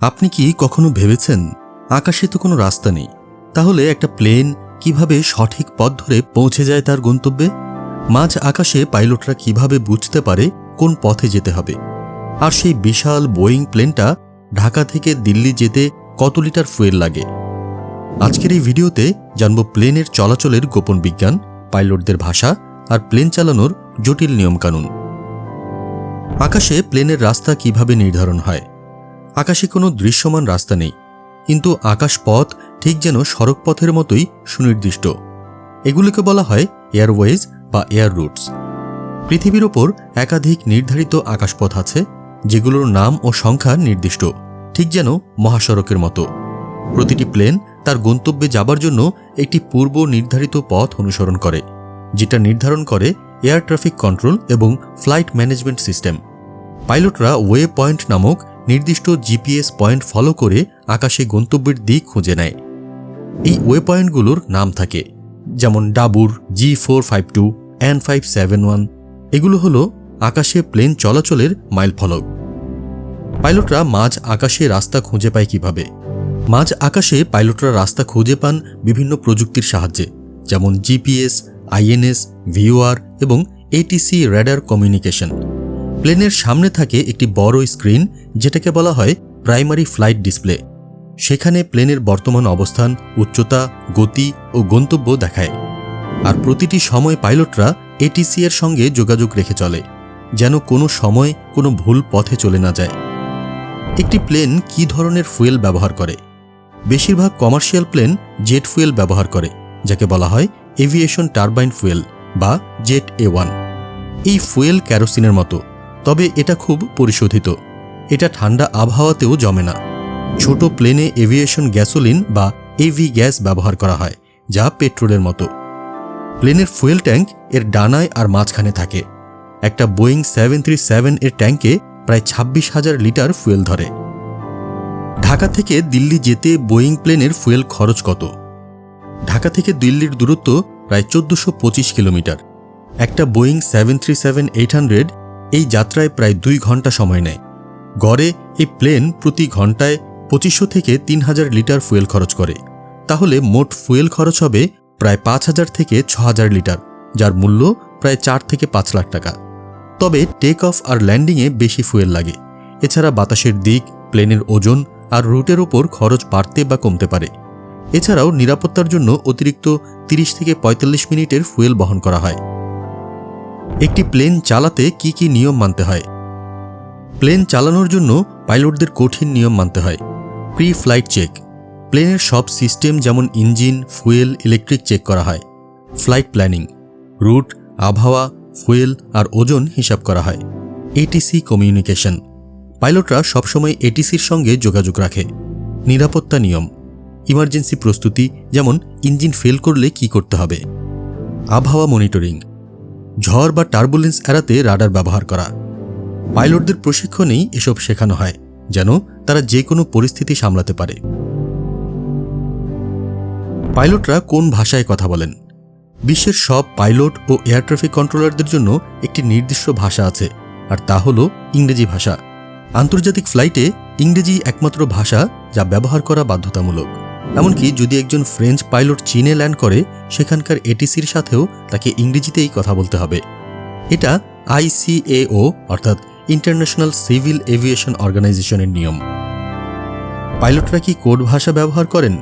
আপনি কি কখনো ভেবেছেন আকাশে তো কোনো রাস্তা নেই? তাহলে একটা প্লেন কীভাবে সঠিক পথ ধরে পৌঁছে যায় তার গন্তব্যে? মাঝ আকাশে পাইলটরা কীভাবে বুঝতে পারে কোন পথে যেতে হবে? আর সেই বিশাল বোয়িং প্লেনটা ঢাকা থেকে দিল্লি যেতে কত লিটার ফুয়েল লাগে? আজকের এই ভিডিওতে জানব প্লেনের চলাচলের গোপন বিজ্ঞান, পাইলটদের ভাষা আর প্লেন চালানোর জটিল নিয়মকানুন। আকাশে প্লেনের রাস্তা কীভাবে নির্ধারণ হয়? আকাশে কোনো দৃশ্যমান রাস্তা নেই, কিন্তু আকাশ পথ ঠিক যেন সড়ক পথের মতোই সুনির্দিষ্ট। এগুলোকে বলা হয় এয়ারওয়েজ বা এয়ার রুটস। পৃথিবীর ওপর একাধিক নির্ধারিত আকাশপথ আছে, যেগুলোর নাম ও সংখ্যা নির্দিষ্ট, ঠিক যেন মহাসড়কের মতো। প্রতিটি প্লেন তার গন্তব্যে যাবার জন্য একটি পূর্ব নির্ধারিত পথ অনুসরণ করে, যেটা নির্ধারণ করে এয়ার ট্রাফিক কন্ট্রোল এবং ফ্লাইট ম্যানেজমেন্ট সিস্টেম। পাইলটরা ওয়ে পয়েন্ট নামক নির্দিষ্ট জিপিএস পয়েন্ট ফলো করে আকাশে গন্তব্যের দিক খুঁজে নেয়। এই ওয়ে পয়েন্টগুলোর নাম থাকে, যেমন Dabur, G four five two, N five seven one, এগুলো হলো আকাশে প্লেন চলাচলের মাইল ফলক। পাইলটরা মাঝ আকাশে রাস্তা খুঁজে পায় কীভাবে? মাঝ আকাশে পাইলটরা রাস্তা খুঁজে পান বিভিন্ন প্রযুক্তির সাহায্যে, যেমন জিপিএস, আইএনএস, ভিওআর এবং এটিসি র্যাডার কমিউনিকেশন। প্লেনের সামনে থাকে একটি বড় স্ক্রিন, যেটাকে বলা হয় প্রাইমারি ফ্লাইট ডিসপ্লে। সেখানে প্লেনের বর্তমান অবস্থান, উচ্চতা, গতি ও গন্তব্য দেখায়। আর প্রতিটি সময় পাইলটরা এটিসি এর সঙ্গে যোগাযোগ রেখে চলে, যেন কোনো সময় কোনো ভুল পথে চলে না যায়। একটি প্লেন কি ধরনের ফুয়েল ব্যবহার করে? বেশিরভাগ কমার্শিয়াল প্লেন জেট ফুয়েল ব্যবহার করে, যাকে বলা হয় এভিয়েশন টারবাইন ফুয়েল বা জেট এ ওয়ান। এই ফুয়েল ক্যারোসিনের মতো তবে এটা খুব পরিশোধিত। এটা ঠান্ডা আবহাওয়াতেও জমে না। ছোট প্লেনে এভিয়েশন গ্যাসোলিন বা এভি গ্যাস ব্যবহার করা হয়, যা পেট্রোলের মতো। প্লেনের ফুয়েল ট্যাঙ্ক এর ডানায় আর মাঝখানে থাকে। একটা বোয়িং সেভেন থ্রি সেভেন এর ট্যাঙ্কে প্রায় ছাব্বিশ হাজার লিটার ফুয়েল ধরে। ঢাকা থেকে দিল্লি যেতে বোয়িং প্লেনের ফুয়েল খরচ কত? ঢাকা থেকে দিল্লির দূরত্ব প্রায় চোদ্দশো পঁচিশ কিলোমিটার। একটা Boeing seven three seven eight hundred এই যাত্রায় প্রায় দুই ঘণ্টা সময় নেয়। গড়ে এই প্লেন প্রতি ঘন্টায় পঁচিশশো থেকে তিন হাজার লিটার ফুয়েল খরচ করে। তাহলে মোট ফুয়েল খরচ হবে প্রায় পাঁচ হাজার থেকে ছ হাজার লিটার, যার মূল্য প্রায় চার থেকে পাঁচ লাখ টাকা। তবে টেক অফ আর ল্যান্ডিংয়ে বেশি ফুয়েল লাগে। এছাড়া বাতাসের দিক, প্লেনের ওজন আর রুটের ওপর খরচ বাড়তে বা কমতে পারে। এছাড়াও নিরাপত্তার জন্য অতিরিক্ত 30 থেকে ৪৫ মিনিটের ফুয়েল বহন করা হয়। একটি প্লেন চালাতে কি কি নিয়ম মানতে হয়? প্লেন চালানোর জন্য পাইলটদের কঠিন নিয়ম মানতে হয়। Pre flight check. প্লেনের সব সিস্টেম যেমন ইঞ্জিন, ফুয়েল, ইলেকট্রিক চেক করা হয়। Flight planning. রুট, আবহাওয়া, ফুয়েল আর ওজন হিসাব করা হয়। ATC communication. পাইলটরা সবসময় এটিসির সঙ্গে যোগাযোগ রাখে। নিরাপত্তা নিয়ম। ইমার্জেন্সি প্রস্তুতি, যেমন ইঞ্জিন ফেল করলে কি করতে হবে। আবহাওয়া মনিটরিং। ঝড় বা টার্বুলেন্স এড়াতে রাডার ব্যবহার করা। পাইলটদের প্রশিক্ষণেই এসব শেখানো হয়, যেন তারা যে কোনো পরিস্থিতি সামলাতে পারে। পাইলটরা কোন ভাষায় কথা বলেন? বিশ্বের সব পাইলট ও এয়ার ট্রাফিক কন্ট্রোলারদের জন্য একটি নির্দিষ্ট ভাষা আছে, আর তা হল ইংরেজি ভাষা। আন্তর্জাতিক ফ্লাইটে ইংরেজি একমাত্র ভাষা যা ব্যবহার করা বাধ্যতামূলক। এমনকি যদি একজন ফ্রেঞ্চ পাইলট চীনে ল্যান্ড করে, সেখানকার এটিসির সাথেও তাকে ইংরেজিতেই কথা বলতে হবে। এটা আইসিএও অর্থাৎ ইন্টারন্যাশনাল সিভিল এভিয়েশন অর্গানাইজেশনের নিয়ম। পাইলটরা কি কোড ভাষা ব্যবহার করেন?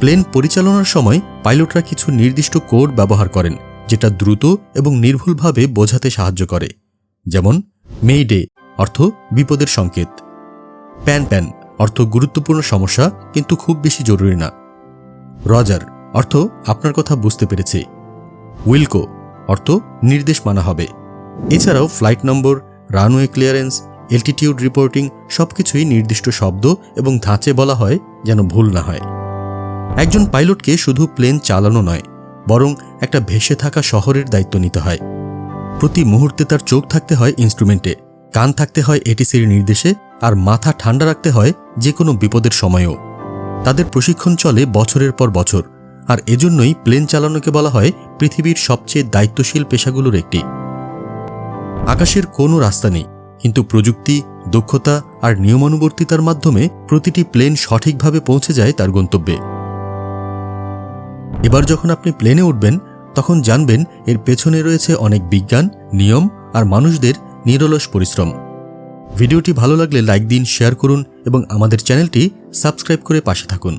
প্লেন পরিচালনার সময় পাইলটরা কিছু নির্দিষ্ট কোড ব্যবহার করেন, যেটা দ্রুত এবং নির্ভুলভাবে বোঝাতে সাহায্য করে। যেমন মেইডে অর্থ বিপদের সংকেত। প্যান প্যান অর্থ গুরুত্বপূর্ণ সমস্যা, কিন্তু খুব বেশি জরুরি না। রজার, অর্থ আপনার কথা বুঝতে পেরেছি। উইলকো, অর্থ নির্দেশ মানা হবে। এছাড়াও flight number, runway clearance altitude reporting সবকিছুই নির্দিষ্ট শব্দ এবং ধাঁচে বলা হয় যেন ভুল না হয়। একজন পাইলটকে শুধু প্লেন চালানো নয়, বরং একটা ভেসে থাকা শহরের দায়িত্ব নিতে হয়। প্রতি মুহূর্তে তার চোখ থাকতে হয় ইনস্ট্রুমেন্টে কান থাকতে হয় এটিসির নির্দেশে, আর মাথা ঠান্ডা রাখতে হয় যে কোনো বিপদের সময়ও। তাদের প্রশিক্ষণ চলে বছরের পর বছর, আর এজন্যই প্লেন চালানোকে বলা হয় পৃথিবীর সবচেয়ে দায়িত্বশীল পেশাগুলোর একটি। আকাশের কোনো রাস্তা নেই, কিন্তু প্রযুক্তি, দক্ষতা আর নিয়মানুবর্তিতার মাধ্যমে প্রতিটি প্লেন সঠিকভাবে পৌঁছে যায় তার গন্তব্যে। এবার যখন আপনি প্লেনে উঠবেন, তখন জানবেন এর পেছনে রয়েছে অনেক বিজ্ঞান, নিয়ম আর মানুষদের নিরলস পরিশ্রম। ভিডিওটি ভালো লাগলে লাইক দিন শেয়ার করুন এবং আমাদের চ্যানেলটি সাবস্ক্রাইব করে পাশে থাকুন।